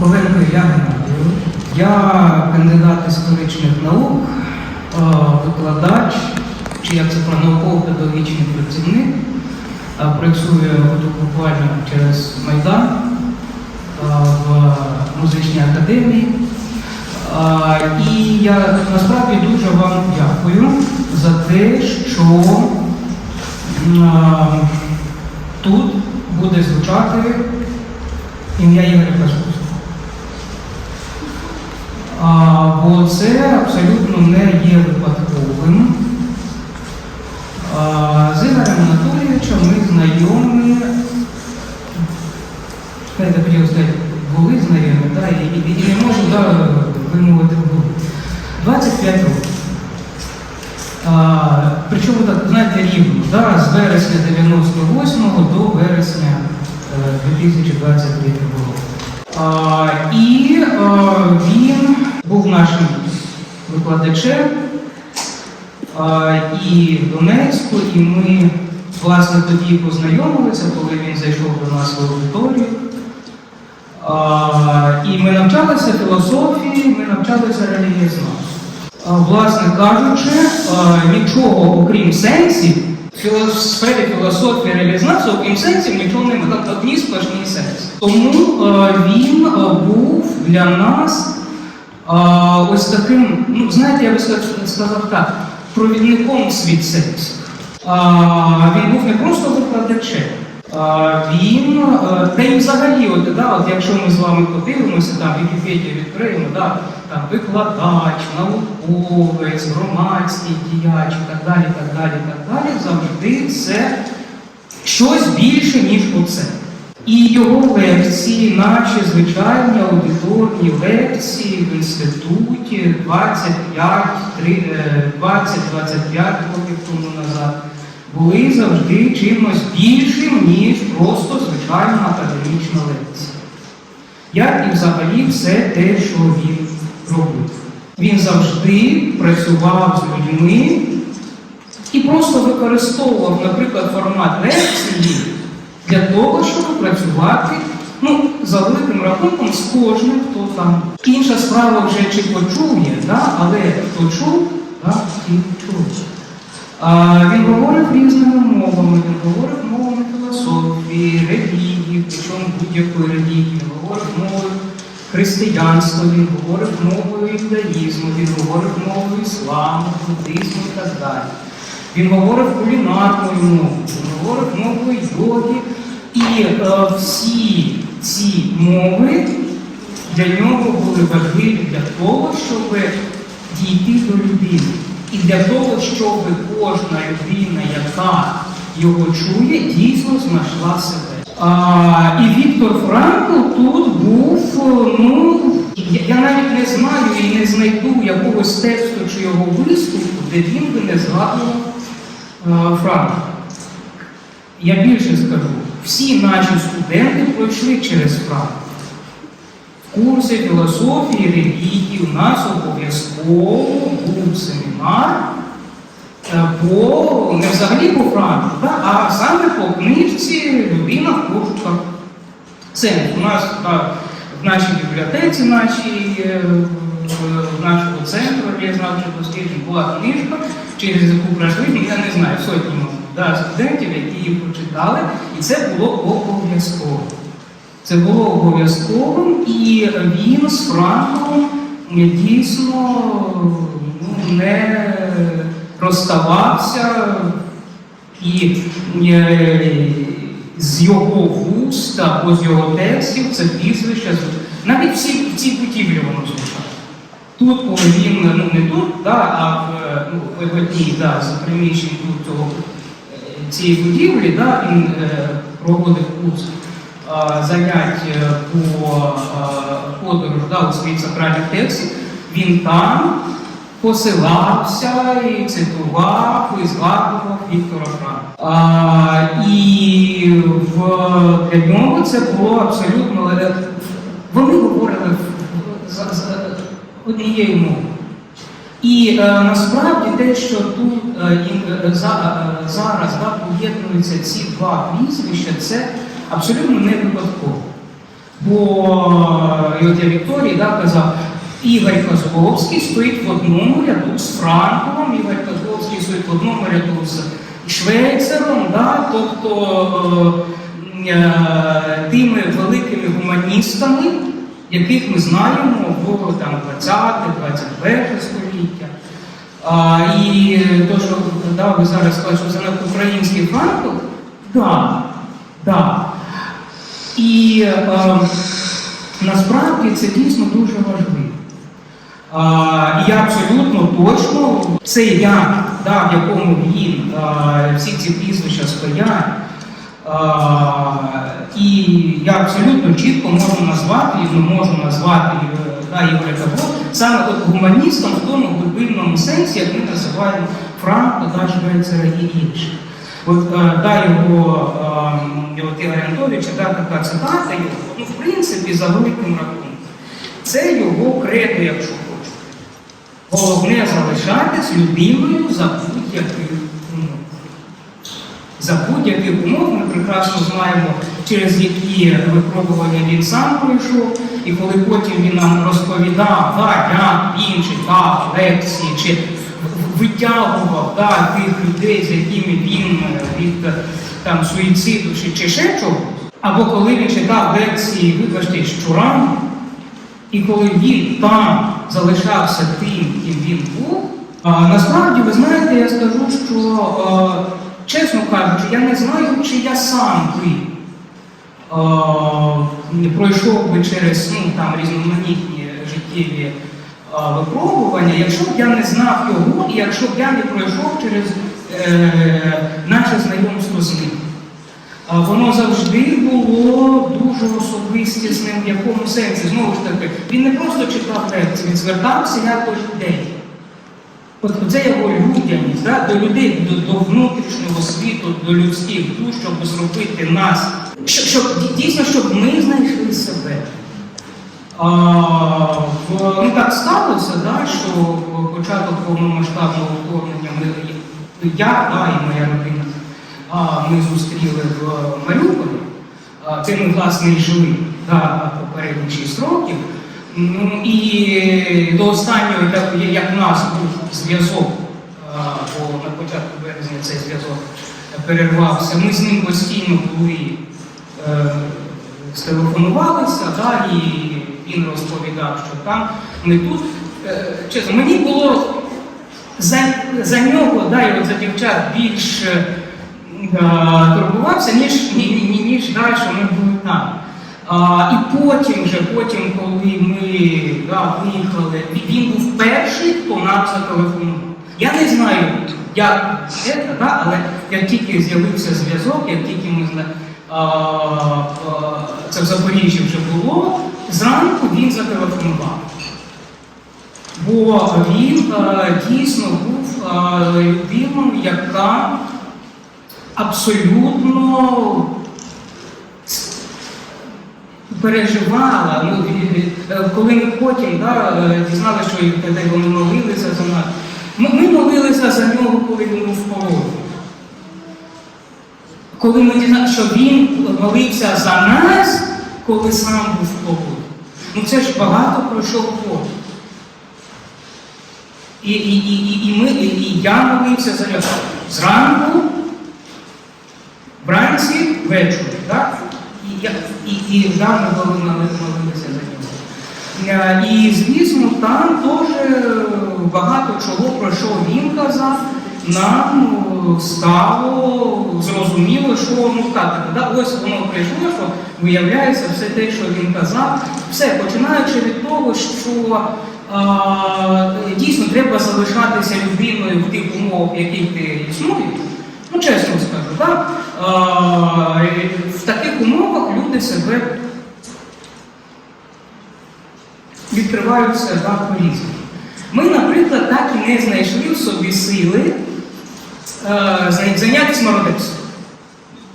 Коваленко я Геннадію. Я кандидат історичних наук, е, викладач, чи як це про науково-педагогічний працівник. Е, Працюю буквально через Майдан е, в музичній академії. І я насправді дуже вам дякую за те, що тут буде звучати ім'я Ігоря Казковського. А, бо це абсолютно не є випадковим. А, з Ігорем Анатолійовичем ми знайомі, були знайомі, да, і, і, не можу да, вимовити були. 25 років. А, причому так, знаєте, рівно, да, з вересня 98 до вересня е, 2023 року. А, і е, був нашим викладачем і в Донецьку, і ми власне тоді познайомилися, коли він зайшов до нас в аудиторію. І ми навчалися філософії, ми навчалися релігієзнавству. Власне кажучи, нічого окрім сенсів, в сфері філософії релігієзнавства, окрім сенсів, нічого немає. Одні сплошні сенси. Тому він був для нас ось таким, ну знаєте, я би сказав, так, провідником світ сенсів. Він був не просто викладачем. Він, е, та й взагалі, от, да, от якщо ми з вами подивимося, там Вікіпедію відкриємо, да, там викладач, науковець, громадський діяч і так далі, так далі, так далі, завжди це щось більше, ніж оце. І його лекції, наші звичайні аудиторні лекції в інституті 25, три- е, 20-25 років тому назад були завжди чимось більшим, ніж просто звичайна академічна лекція. Як і взагалі все те, що він робив. Він завжди працював з людьми і просто використовував, наприклад, формат лекції для того, щоб працювати ну, за великим рахунком з кожним, хто там. Інша справа вже чи почує, да? але хто чув, да, ті чув. А, він говорив різними мовами, він говорив мовами філософії, релігії, причому будь-якої релігії, він говорив мовою християнства, він говорив мовою юдаїзму, він говорив мовою ісламу, буддизму і так далі. Він говорив кулінарною мовою, він говорив мовою йоги. І е, всі ці мови для нього були важливі для того, щоб дійти до людини. І для того, щоб кожна людина, яка його чує, дійсно знайшла себе. А, і Віктор Франкл тут був, ну, я, навіть не знаю і не знайду якогось тексту чи його виступу, де він би не згадував е, Франкла. Я більше скажу, всі наші студенти пройшли через Франкла. Курси філософії, релігії у нас обов'язково був семінар е, по не взагалі по Франку, а саме по книжці в пошуках сенсу. У нас да, в нашій бібліотеці, нашій, е, в нашого центру релігієзнавчого досліджень була книжка, через яку пройшли, ну, я не знаю, сотні да, студентів, які її прочитали, і це було обов'язково. Це було обов'язковим, і він з Франком дійсно ну, не розставався і е, з його вуст або з його текстів це прізвище. Навіть всі в цій будівлі воно звучало. Тут, коли він, ну не тут, да, а в, ну, одній да, з приміщень тут цього, е, цієї будівлі, да, він е, проводив курс е, занять по е, подорож да, у світ сакральних текстів, він там посилався і цитував, і згадував Віктора Франка. І в, для це було абсолютно. е, Вони говорили за, однією мовою. І е, насправді те, що тут е, е, за, е, зараз да, поєднуються ці два прізвища, це абсолютно не випадково. Бо і от я Вікторії да, казав, Ігор Козловський стоїть в одному ряду з Франковим, Ігор Козловський стоїть в одному ряду з Швейцером, да, тобто е, е, тими великими гуманістами, яких ми знаємо в там, 20-21 століття. А, і то, що да, ви зараз що це не український Франков, так, так. І е, насправді це дійсно дуже важливо. А, і я абсолютно точно цей ряд, да, в якому він, а, всі ці прізвища стоять, і я абсолютно чітко можу назвати, і можу назвати е, да, Ігоря Кабо саме от гуманістом в тому глибинному сенсі, як ми називаємо Франка, да, Швейцера і інших. От е, да, його, Анатолійовича, да, така цитата, ну, в принципі, за великим рахунком. Це його кредо, якщо. Головне залишатись людиною за будь-яких умов. За будь-яких умов ми прекрасно знаємо, через які випробування він сам пройшов, і коли потім він нам розповідав, да, як він читав лекції, чи витягував да, тих людей, з якими він е, від е, там, суїциду чи, чи ще чого, або коли він читав лекції, вибачте, щурам, і коли він там залишався тим, ким він був, а, насправді, ви знаєте, я скажу, що, а, чесно кажучи, я не знаю, чи я сам би пройшов би через ну, там, різноманітні життєві а, випробування, якщо б я не знав його, і якщо б я не пройшов через е, наше знайомство Воно завжди було дуже особистісним в якому сенсі. Знову ж таки, він не просто читав лекції, він звертався як до людей. От це його людяність, да? до людей, до, до внутрішнього світу, до людських душ, щоб зробити нас, щоб, щоб дійсно, щоб ми знайшли себе. А, в- ну так сталося, да, що початок повномасштабного вторгнення я да, і моя родина а, ми зустріли в Маріуполі. Це ми, власне, і жили да, попередні 6 років. Ну, і до останнього, як, як в нас був зв'язок, бо на початку березня цей зв'язок перервався, ми з ним постійно були, е, стелефонувалися, да, і він розповідав, що там ми тут. Е, чесно, мені було за, за нього, да, і от за дівчат більш е, турбувався, ніж, ні, ні, ні, ніж далі ми були там. А, і потім, вже, потім, коли ми да, виїхали, він був перший, хто нам зателефонував. Я не знаю, як це, да, але як тільки з'явився зв'язок, як тільки ми а, а, це в Запоріжжі вже було, зранку він зателефонував. Бо він е, дійсно був е, людиною, яка абсолютно переживала. Ну, е, коли потім да, е, дізналися, що вони молилися за нас. Ми, молилися за нього, коли він був в полоні. Коли ми дізналися, що він молився за нас, коли сам був в полоні. Ну це ж багато пройшов. І, і, і, і, і, ми, і, і я молився за нього зранку, вранці, ввечері. Так? І, і, і да, ми молилися за нього. Е, І, звісно, там теж багато чого про що він казав. Нам е, стало зрозуміло, що ну так, да, ось воно прийшло, що виявляється все те, що він казав. Все, починаючи від того, що дійсно треба залишатися людиною в тих умовах, в яких ти існуєш. Ну, чесно скажу, так? В таких умовах люди себе відкриваються да, по-різному. Ми, наприклад, так і не знайшли в собі сили е, зайнятися мародерством.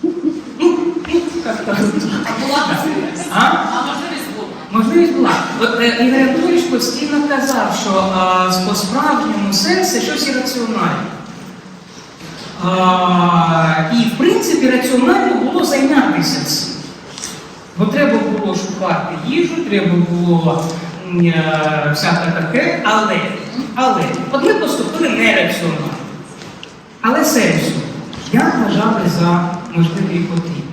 Ну, ну. А була можливість? А? А можливість була? Можливість була. От е, Ігор Анатолійович постійно казав, що по-справжньому секс це щось ірраціональне. І в принципі раціонально було зайнятися цим. Бо треба було шукати їжу, треба було е, всяке таке, але, але, от ми поступили нераціонально. Але сенсу, як вважали за можливий потрібно.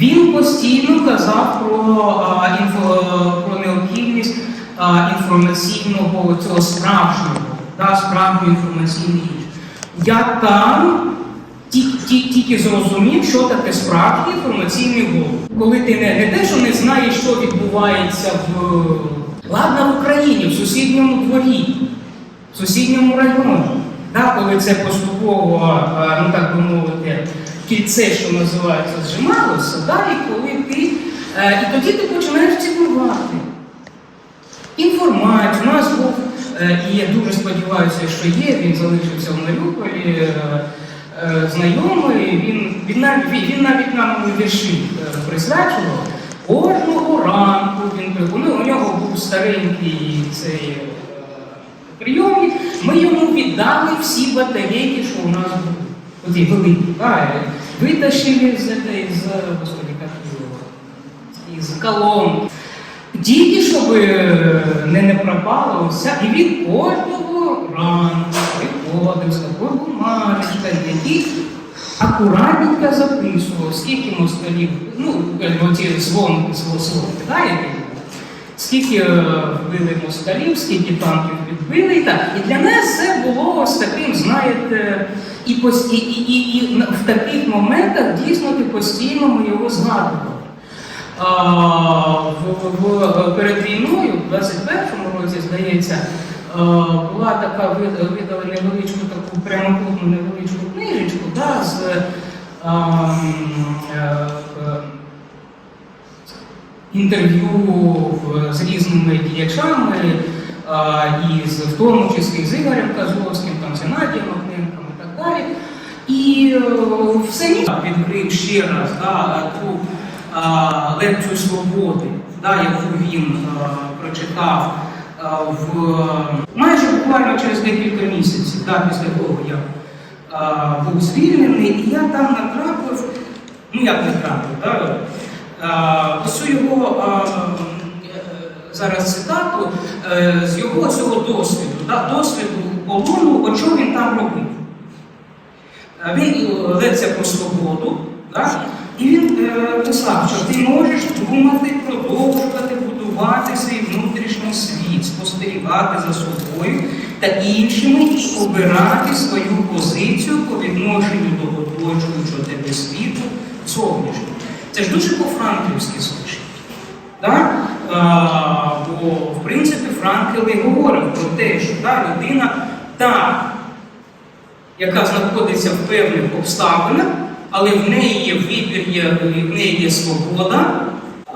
Він постійно казав про, а, інфо, про необхідність а, інформаційного цього справжнього, да, справжньої інформаційної їжі. Я там ті- ті- тільки зрозумів, що таке справжній інформаційний голод. Коли ти не, не те, що не знаєш, що відбувається в ладно в Україні, в сусідньому дворі, в сусідньому районі. Да, коли це поступово, ну так би мовити, кільце, що називається, зжималося, да, і коли ти, е, і тоді ти починаєш цінувати інформацію. У нас був, і я дуже сподіваюся, що є, він залишився в Маріуполі, е, е, знайомий, він, він, він, навіть нам вірші е, присвячував. Кожного ранку він ну, у нього був старенький цей е, прийомник, ми йому віддали всі батарейки, що у нас були. Оці великі, витащили з, з, господи, як його, колонки. Тільки щоб е, не, не пропало все. І він кожного ранку приходив з такою бумажечкою, який акуратненько записував, скільки москалів, ну, е, оці звонки, слово слово, да, які були? скільки е, вбили москалів, скільки танків відбили. І, так. і для нас це було ось таким, знаєте, і, і, і, і, і в таких моментах дійсно ти постійно ми його згадували. В, перед війною, в 21-му році, здається, була така вид- видали невеличку таку прямокутну невеличку книжечку да, з, е, інтерв'ю з різними діячами, і з, в тому числі з Ігорем Козловським, там, з Геннадієм Махненком і так далі. І е, все місто відкрив ще раз да, ту лекцію свободи, да, яку він а, прочитав а, в майже буквально через декілька місяців, да, після того, як був звільнений, і я там натрапив, ну як натрапив, да, цю його е, зараз цитату е, з його цього досвіду, да, досвіду полону, от що він там робив. Е, Він е, лекція про свободу, да? Е, писав, що ти можеш думати, продовжувати будувати свій внутрішній світ, спостерігати за собою та іншими і обирати свою позицію по відношенню до оточуючого тебе світу зовнішнього. Це ж дуже по-франківськи звучить. А, бо, в принципі, Франкел і говорив про те, що та людина так яка знаходиться в певних обставинах, але в неї є вибір, є, в неї є свобода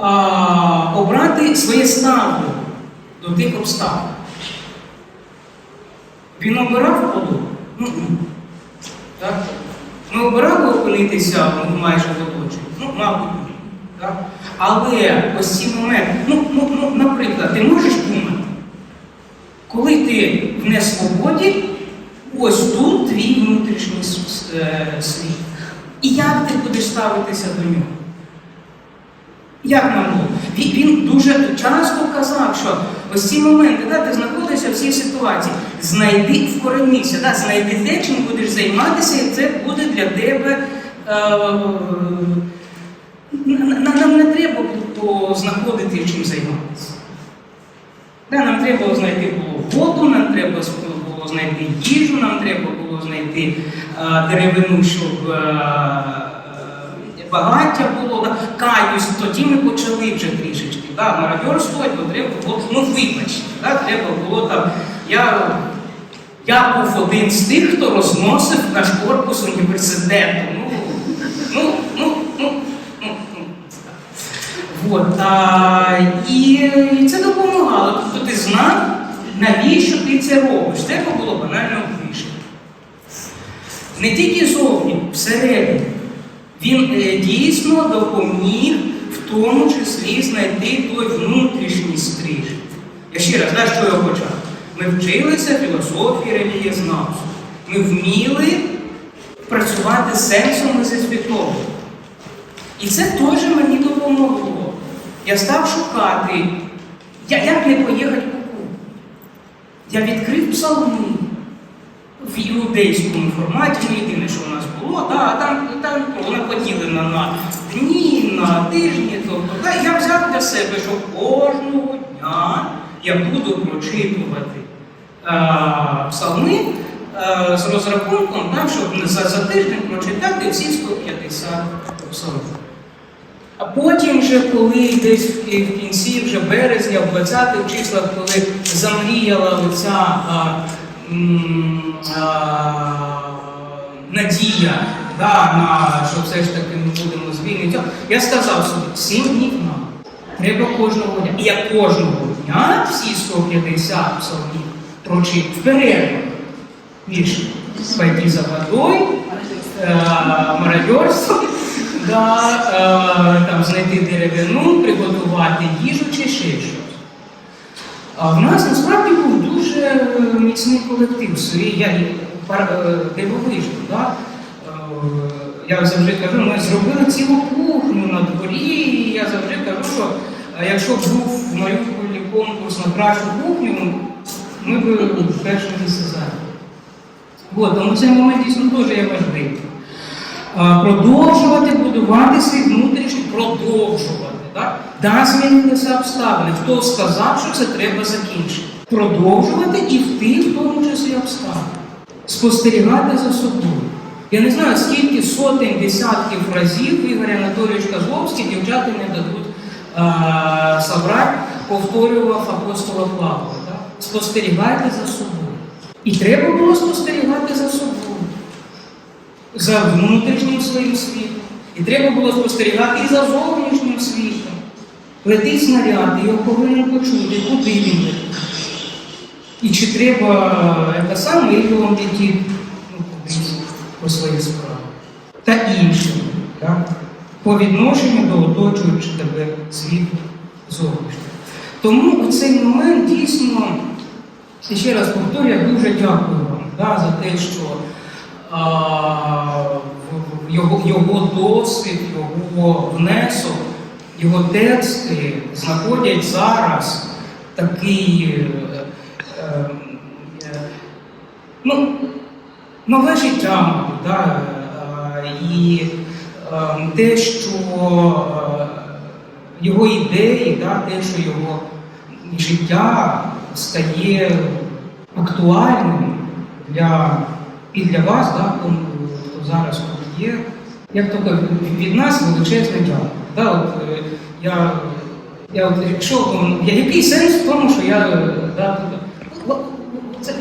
а, обрати своє ставлення до тих обставин. Він обирав полон? Ну, ні. так? Ми обирали опинитися ну, майже в оточенні? Ну, мабуть, ні. Так? Але ось ці моменти, ну, ну, ну, наприклад, ти можеш думати, коли ти в несвободі, ось тут твій внутрішній е, світ. І як ти будеш ставитися до нього? Як нам було? Він, дуже часто казав, що ось ці моменти, да, ти знаходишся в цій ситуації, знайди, вкоренися, да, знайди те, чим будеш займатися, і це буде для тебе. Е, нам не треба було знаходити чим займатися. Нам треба знайти було воду, нам треба було знайти їжу, нам треба було знайти е, деревину, щоб е, е, багаття було. Каюсь, тоді ми почали вже трішечки. Да, мародерствувати, бо треба було, ну вибачте, да, треба було там. Я, я був один з тих, хто розносив наш корпус університету. Ну, ну, ну, ну, ну, ну. А, і, і це допомагало. Тобто ти знав, навіщо ти це робиш. Треба було банально. Не тільки зовні, всередині. Він е, дійсно допоміг в тому числі знайти той внутрішній стриж. Я ще раз, да, що я почав? Ми вчилися філософії релігієзнавства. Ми вміли працювати сенсом зі світлом. І це теж мені допомогло. Я став шукати, я, як не поїхати куку. Я відкрив псалми в іудейському форматі, єдине, що у нас було, да, а там, там вона поділена на дні, на тижні. Тобто, да, я взяв для себе, що кожного дня я буду прочитувати е, псалми е, з розрахунком, так, щоб за, за тиждень прочитати всі 150 псалмів. А потім, вже коли десь в кінці вже березня, в 20-х числах, коли замріяла оця а, а, надія, да, на, що все ж таки ми будемо звільнити, я сказав собі, сім днів нам. Треба кожного дня. І я кожного дня всі 150 псалмів прочив в перерву між пойти за водою, э, мародерство, да, е, там, знайти деревину, приготувати їжу чи ще щось. А в нас насправді був дуже е, міцний колектив. Свій, я е, дивовижний. Да? Е, Я завжди кажу, ми зробили цілу кухню на дворі, і я завжди кажу, що якщо б був в конкурс на кращу кухню, ми б зайняли. От, тому цей момент дійсно дуже є важливий. Продовжувати будувати свій внутрішній, продовжувати. Так? Да, змінилися обставини. Хто сказав, що це треба закінчити? Продовжувати і в тих, в тому числі обставин. Спостерігати за собою. Я не знаю, скільки сотень, десятків разів Ігор Анатолійович Козловський дівчата не дадуть а, собрати, повторював апостола Павла. Так? Спостерігайте за собою. І треба було спостерігати за собою за внутрішнім своїм світом. І треба було спостерігати і за зовнішнім світом. Летить снаряд, його повинен почути, куди він летить. І чи треба те саме, і його летить ну, по своїй справі. Та іншим, по відношенню до оточуючого тебе світу зовнішнього. Тому у цей момент дійсно, ще раз повторюю, я дуже дякую вам да, за те, що а, його, його досвід, його внесок, його тексти знаходять зараз такий е, е, е, ну, нове життя, да, е, і е, те, що е, його ідеї, да, те, що його життя стає актуальним для, і для вас, да, хто, зараз є. Як то кажуть, від нас величезне дякую. Да, от, е, я, я, от, якщо, ну, я, який сенс в тому, що я е, да, це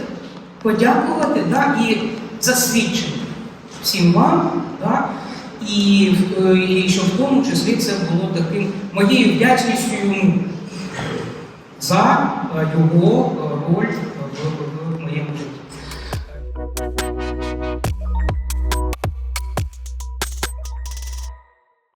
подякувати да, і засвідчити всім вам, да, і, е, і що в тому числі це було таким моєю вдячністю йому за його роль